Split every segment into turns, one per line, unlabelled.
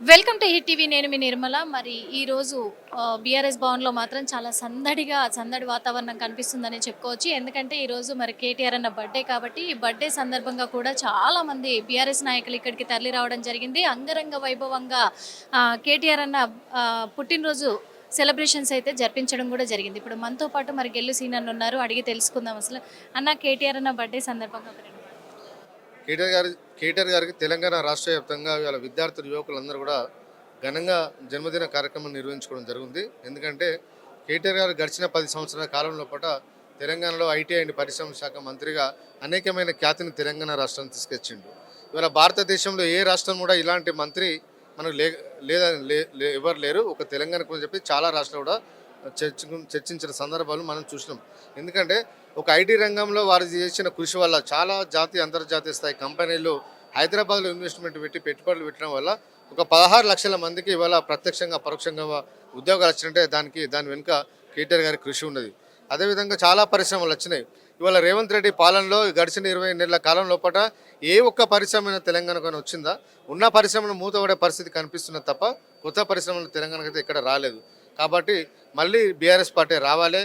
Welcome to hit TV. నేను మీ నిర్మల. మరి ఈరోజు బీఆర్ఎస్ భవన్లో మాత్రం చాలా సందడిగా సందడి వాతావరణం కనిపిస్తుందని చెప్పుకోవచ్చు. ఎందుకంటే ఈరోజు మరి కేటీఆర్ అన్న బర్త్డే కాబట్టి ఈ బర్త్డే సందర్భంగా కూడా చాలా మంది బీఆర్ఎస్ నాయకులు ఇక్కడికి తరలి రావడం జరిగింది. అంగరంగ వైభవంగా కేటీఆర్ అన్న పుట్టినరోజు సెలబ్రేషన్స్ అయితే జరిపించడం కూడా జరిగింది. ఇప్పుడు మనతో పాటు మరి గెల్లు సీన్ అన్న ఉన్నారు. అడిగి తెలుసుకుందాం అసలు. అన్న కేటీఆర్ అన్న బర్త్డే సందర్భంగా
కేటీఆర్ గారి కేటీఆర్ గారికి తెలంగాణ రాష్ట్ర వ్యాప్తంగా ఇవాళ విద్యార్థులు యువకులందరూ కూడా ఘనంగా జన్మదిన కార్యక్రమం నిర్వహించుకోవడం జరిగింది. ఎందుకంటే కేటీఆర్ గారు గడిచిన పది సంవత్సరాల కాలంలో పాట తెలంగాణలో ఐటీ అండ్ పరిశ్రమ శాఖ మంత్రిగా అనేకమైన ఖ్యాతిని తెలంగాణ రాష్ట్రాన్ని తీసుకొచ్చిండు. ఇవాళ భారతదేశంలో ఏ రాష్ట్రం కూడా ఇలాంటి మంత్రి మనకు లే లేదని లే- ఎవరు లేరు. ఒక తెలంగాణకు చెప్పి చాలా రాష్ట్రాలు కూడా చర్చించిన సందర్భాలు మనం చూసినాం. ఎందుకంటే ఒక ఐటీ రంగంలో వారు చేసిన కృషి వల్ల చాలా జాతీయ అంతర్జాతీయ స్థాయి కంపెనీలు హైదరాబాద్లో ఇన్వెస్ట్మెంట్ పెట్టి పెట్టుబడులు పెట్టడం వల్ల ఒక పదహారు లక్షల మందికి ఇవాళ ప్రత్యక్షంగా పరోక్షంగా ఉద్యోగాలు వచ్చినట్టే దానికి దాని వెనుక కేటీఆర్ గారి కృషి ఉన్నది. అదేవిధంగా చాలా పరిశ్రమలు వచ్చినాయి. ఇవాళ రేవంత్ రెడ్డి పాలనలో గడిచిన ఇరవై నెలల కాలం లోపల ఏ ఒక్క పరిశ్రమ తెలంగాణకు వచ్చిందా? ఉన్న పరిశ్రమను మూతపడే పరిస్థితి కనిపిస్తున్న తప్ప కొత్త పరిశ్రమలు తెలంగాణకైతే ఇక్కడ రాలేదు. కాబట్టి మళ్ళీ బీఆర్ఎస్ పార్టీ రావాలి.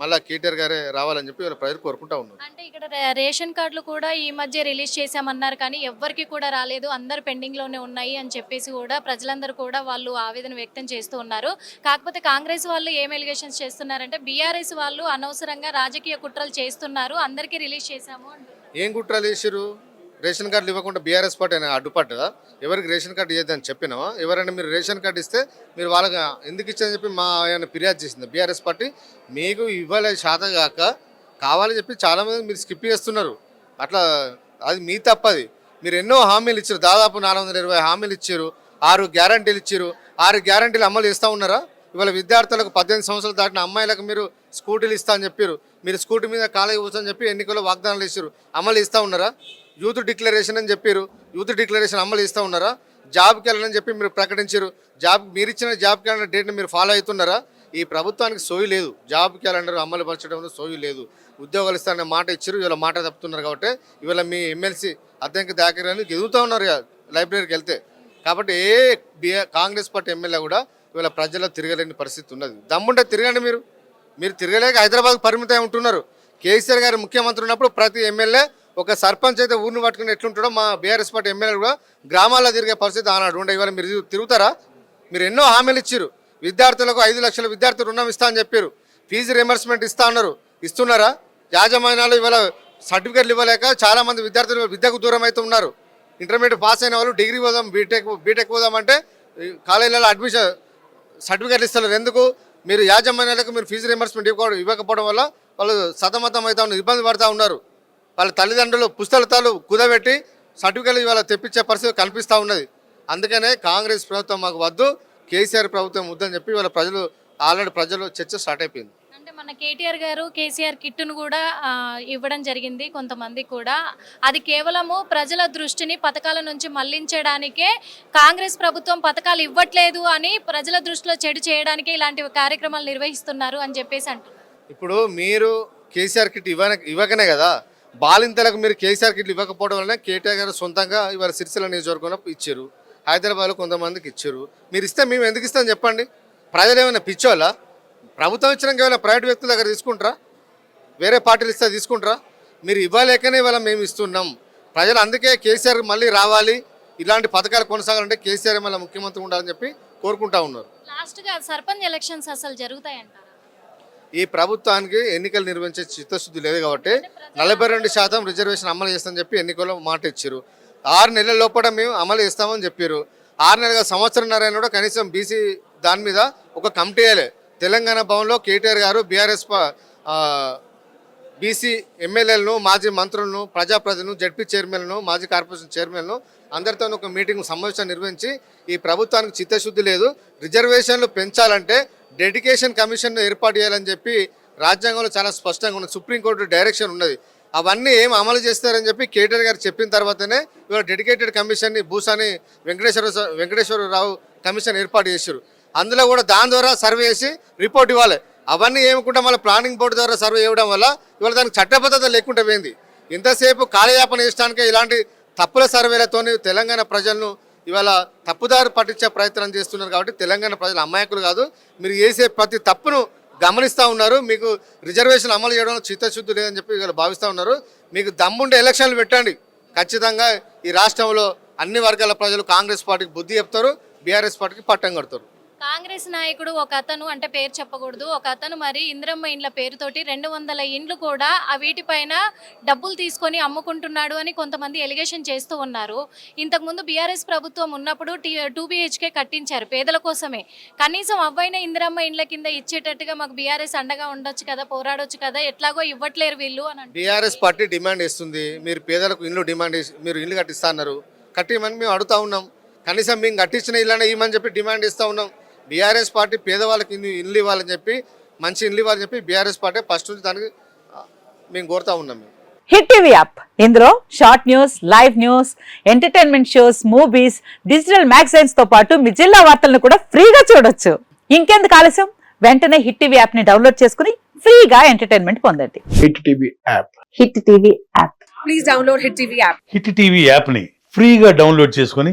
మళ్ళీ కేటీఆర్ గారే రావాలని చెప్పి వీళ్ళ ప్రజలు కోరుకుంటా ఉన్నారు.
అంటే ఇక్కడ రేషన్ కార్డులు కూడా ఈ మధ్య రిలీజ్ చేశామన్నారు కానీ ఎవ్వరికి కూడా రాలేదు. అందరు పెండింగ్లోనే ఉన్నాయి అని చెప్పేసి కూడా ప్రజలందరూ కూడా వాళ్ళు ఆవేదన వ్యక్తం చేస్తూ ఉన్నారు. కాకపోతే కాంగ్రెస్ వాళ్ళు ఏం ఎలిగేషన్స్ చేస్తున్నారంటే బీఆర్ఎస్ వాళ్ళు అనవసరంగా రాజకీయ కుట్రలు చేస్తున్నారు. అందరికీ రిలీజ్ చేశాము
ఏం కుట్రలు చేసిరు రేషన్ కార్డులు ఇవ్వకుండా బీఆర్ఎస్ పార్టీ అయినా అడ్డుపడ్డదా ఎవరికి రేషన్ కార్డు ఇవ్వద్దని చెప్పినావా? ఎవరైనా మీరు రేషన్ కార్డు ఇస్తే మీరు వాళ్ళకి ఎందుకు ఇచ్చారని చెప్పి మా ఆయన ఫిర్యాదు చేసింది బీఆర్ఎస్ పార్టీ. మీకు ఇవ్వలే శాతం కాక కావాలని చెప్పి చాలామంది మీరు స్కిప్ చేస్తున్నారు. అట్లా అది మీ తప్పది. మీరు ఎన్నో హామీలు ఇచ్చారు. దాదాపు నాలుగు వందల ఇరవై హామీలు ఇచ్చారు. ఆరు గ్యారంటీలు ఇచ్చారు. ఆరు గ్యారంటీలు అమలు చేస్తూ ఉన్నారా? ఇవాళ విద్యార్థులకు పద్దెనిమిది సంవత్సరాలు దాటిన అమ్మాయిలకు మీరు స్కూటీలు ఇస్తా అని చెప్పారు. మీరు స్కూటీ మీద కాలేజీ కూర్చొని చెప్పి ఎన్నికల్లో వాగ్దానాలు ఇచ్చారు. అమలు ఇస్తూ ఉన్నారా? యూత్ డిక్లరేషన్ అని చెప్పారు. యూత్ డిక్లరేషన్ అమలు ఇస్తూ ఉన్నారా? జాబ్కి వెళ్ళని చెప్పి మీరు ప్రకటించారు. జాబ్ మీరు ఇచ్చిన జాబ్ క్యాలెండర్ డేట్ని మీరు ఫాలో అవుతున్నారా? ఈ ప్రభుత్వానికి సోయి లేదు. జాబ్ క్యాలెండర్ అమలు పరచడంలో సోయి లేదు. ఉద్యోగాలు ఇస్తారనే మాట ఇచ్చారు. ఇవాళ మాట తప్పుతున్నారు కాబట్టి ఇవాళ మీ ఎమ్మెల్సీ అద్దెంకి దాకరని ఎదుగుతూ ఉన్నారు ఇక లైబ్రరీకి వెళ్తే. కాబట్టి ఏ కాంగ్రెస్ పార్టీ ఎమ్మెల్యే కూడా ఇవాళ ప్రజల్లో తిరగలేని పరిస్థితి ఉన్నది. దమ్ముంటే తిరగండి మీరు. మీరు తిరగలేక హైదరాబాద్ పరిమితం ఉంటున్నారు. కేసీఆర్ గారు ముఖ్యమంత్రి ఉన్నప్పుడు ప్రతి ఎమ్మెల్యే ఒక సర్పంచ్ అయితే ఊరిని పట్టుకుని ఎట్లుంటాడో మా బీఆర్ఎస్ పార్టీ ఎమ్మెల్యే కూడా గ్రామాల్లో తిరిగే పరిస్థితి ఆనాడు ఉండే. ఇవాళ మీరు తిరుగుతారా? మీరు ఎన్నో హామీలు ఇచ్చారు విద్యార్థులకు ఐదు లక్షల విద్యార్థులు రుణం ఇస్తా అని చెప్పారు. ఫీజు రియంబర్స్మెంట్ ఇస్తా అన్నారు. ఇస్తున్నారా? యాజమాన్యాలు ఇవాళ సర్టిఫికేట్లు ఇవ్వలేక చాలా మంది విద్యార్థులు విద్యకు దూరం అయితే ఉన్నారు. ఇంటర్మీడియట్ పాస్ అయిన వాళ్ళు డిగ్రీ పోదాం బీటెక్ బీటెక్ పోదాం అంటే కాలేజీలలో అడ్మిషన్ సర్టిఫికేట్లు ఇస్తారు ఎందుకు? మీరు యాజమాన్యాలకు మీరు ఫీజు రియంబర్స్మెంట్ ఇవ్వకపోవడం ఇవ్వకపోవడం వల్ల వాళ్ళు సతమతం అవుతా ఉన్నారు ఇబ్బంది పడుతూ ఉన్నారు. వాళ్ళ తల్లిదండ్రులు పుస్తలతాలు కుదబెట్టి సర్టిఫికెట్లు ఇవాళ తెప్పించే పరిస్థితి కనిపిస్తూ ఉన్నది. అందుకనే కాంగ్రెస్ ప్రభుత్వం మాకు వద్దు కేసీఆర్ ప్రభుత్వం వద్దని చెప్పి వాళ్ళ ప్రజలు ఆల్రెడీ ప్రజలు చర్చ స్టార్ట్ అయిపోయింది.
మన కేటీఆర్ గారు కేసీఆర్ కిట్టును కూడా ఇవ్వడం జరిగింది కొంతమంది కూడా. అది కేవలము ప్రజల దృష్టిని పథకాల నుంచి మళ్ళించడానికే కాంగ్రెస్ ప్రభుత్వం పథకాలు ఇవ్వట్లేదు అని ప్రజల దృష్టిలో చెడు చేయడానికి ఇలాంటి కార్యక్రమాలు నిర్వహిస్తున్నారు అని చెప్పేసి అంటారు
ఇప్పుడు మీరు కేసీఆర్ కిట్ ఇవ్వ ఇవ్వకనే కదా? బాలింతలకు మీరు కేసీఆర్ కిట్లు ఇవ్వకపోవడం వల్ల కేటీఆర్ గారు సొంతంగా ఇవాళ సిరిసిల్ల నియోజకవర్గంలో ఇచ్చారు. హైదరాబాద్లో కొంతమందికి ఇచ్చారు. మీరు ఇస్తే మేము ఎందుకు ఇస్తాం చెప్పండి? ప్రజలు ఏమైనా పిచ్చోళ్ళా? ప్రభుత్వం ఇచ్చినాక ఏమైనా ప్రైవేట్ వ్యక్తుల దగ్గర తీసుకుంటారా? వేరే పార్టీలు ఇస్తే తీసుకుంటారా? మీరు ఇవ్వలేకనే ఇవాళ మేము ఇస్తున్నాం. ప్రజలు అందుకే కేసీఆర్ మళ్ళీ రావాలి. ఇలాంటి పథకాలు కొనసాగాలంటే కేసీఆర్ మళ్ళీ ముఖ్యమంత్రి ఉండాలని చెప్పి కోరుకుంటా ఉన్నారు.
లాస్ట్గా సర్పంచ్ ఎలక్షన్స్ అసలు జరుగుతాయంటారా?
ఈ ప్రభుత్వానికి ఎన్నికలు నిర్వహించే చిత్తశుద్ధి లేదు కాబట్టి నలభై రెండు శాతం రిజర్వేషన్ అమలు చేస్తామని చెప్పి ఎన్నికల్లో మాట ఇచ్చారు. ఆరు నెలల లోపల మేము అమలు చేస్తామని చెప్పారు. ఆరు నెలల సంవత్సరంన్నర అయినా కూడా కనీసం బీసీ దాని మీద ఒక కమిటీ తెలంగాణ భవన్లో కేటీఆర్ గారు బీఆర్ఎస్ బీసీ ఎమ్మెల్యేలను మాజీ మంత్రులను ప్రజాప్రతినిధులను జడ్పీ చైర్మన్లను మాజీ కార్పొరేషన్ చైర్మన్లను అందరితో ఒక మీటింగ్ సమావేశం నిర్వహించి ఈ ప్రభుత్వానికి చిత్తశుద్ధి లేదు. రిజర్వేషన్లు పెంచాలంటే డెడికేషన్ కమిషన్ను ఏర్పాటు చేయాలని చెప్పి రాజ్యాంగంలో చాలా స్పష్టంగా ఉన్నది. సుప్రీంకోర్టు డైరెక్షన్ ఉన్నది. అవన్నీ ఏం అమలు చేస్తారని చెప్పి కేటీఆర్ గారు చెప్పిన తర్వాతనే ఇవాళ డెడికేటెడ్ కమిషన్ని భూసాని వెంకటేశ్వర వెంకటేశ్వరరావు కమిషన్ ఏర్పాటు చేశారు. అందులో కూడా దాని ద్వారా సర్వే చేసి రిపోర్ట్ ఇవ్వాలి. అవన్నీ ఏమకుండా మళ్ళీ ప్లానింగ్ బోర్డు ద్వారా సర్వే ఇవ్వడం వల్ల ఇవాళ దానికి చట్టబద్ధత లేకుండా పోయింది. ఇంతసేపు కాలయాపన చేయడానికే ఇలాంటి తప్పుల సర్వేలతోని తెలంగాణ ప్రజలను ఇవాళ తప్పుదారు పట్టించే ప్రయత్నం చేస్తున్నారు కాబట్టి తెలంగాణ ప్రజలు అమాయకులు కాదు. మీరు చేసే ప్రతి తప్పును గమనిస్తూ ఉన్నారు. మీకు రిజర్వేషన్ అమలు చేయడంలో చిత్తశుద్ధి లేదని చెప్పి ఇవాళ భావిస్తూ ఉన్నారు. మీకు దమ్ముండే ఎలక్షన్లు పెట్టండి. ఖచ్చితంగా ఈ రాష్ట్రంలో అన్ని వర్గాల ప్రజలు కాంగ్రెస్ పార్టీకి బుద్ధి చెప్తారు. బీఆర్ఎస్ పార్టీకి పట్టం కడతారు.
కాంగ్రెస్ నాయకుడు ఒక అతను అంటే పేరు చెప్పకూడదు ఒక అతను మరి ఇంద్రమ్మ ఇండ్ల పేరుతోటి రెండు వందల ఇండ్లు కూడా ఆ వీటిపైన డబ్బులు తీసుకొని అమ్ముకుంటున్నాడు అని కొంతమంది ఎలిగేషన్ చేస్తూ ఉన్నారు. ఇంతకుముందు బీఆర్ఎస్ ప్రభుత్వం ఉన్నప్పుడు టీ టూ బీహెచ్కే కట్టించారు పేదల కోసమే. కనీసం అవ్వైన ఇందిరమ్మ ఇండ్ల కింద ఇచ్చేటట్టుగా మాకు బీఆర్ఎస్ అండగా ఉండొచ్చు కదా పోరాడొచ్చు కదా ఎట్లాగో ఇవ్వట్లేరు వీళ్ళు అని
బీఆర్ఎస్ పార్టీ డిమాండ్ ఇస్తుంది మీరు పేదలకు ఇండ్లు డిమాండ్ మీరు ఇల్లు కట్టిస్తా అన్నారు. కట్టిమని మేము అడుగుతా ఉన్నాం. కనీసం మేము కట్టించిన ఇల్లు ఇవ్వమని చెప్పి డిమాండ్ ఇస్తూ ఉన్నాం. బీఆర్ఎస్ పార్టీ పేదవాళ్ళకి ఇల్లు ఇల్లు ఇవ్వాలని చెప్పి మంచి ఇల్లు ఇవ్వాలని చెప్పి బీఆర్ఎస్ పార్టీ ఫస్ట్ నుంచి దానికి మేము కోరుతా ఉన్నాం మేము.
Hit TV app. ఇందులో short news live news entertainment shows movies digital మ్యాగజైన్స్తో పాటు మీ జిల్లా వార్తలను కూడా ఫ్రీగా చూడొచ్చు. ఇంకెందుకు ఆలస్యం? వెంటనే హిట్ టీవీ యాప్ని డౌన్లోడ్ చేసుకుని ఫ్రీగా ఎంటర్టైన్మెంట్ పొందండి.
Hit TV app.
Hit TV app.
Please download Hit TV app.
Hit TV యాప్ని ఫ్రీగా డౌన్లోడ్ చేసుకొని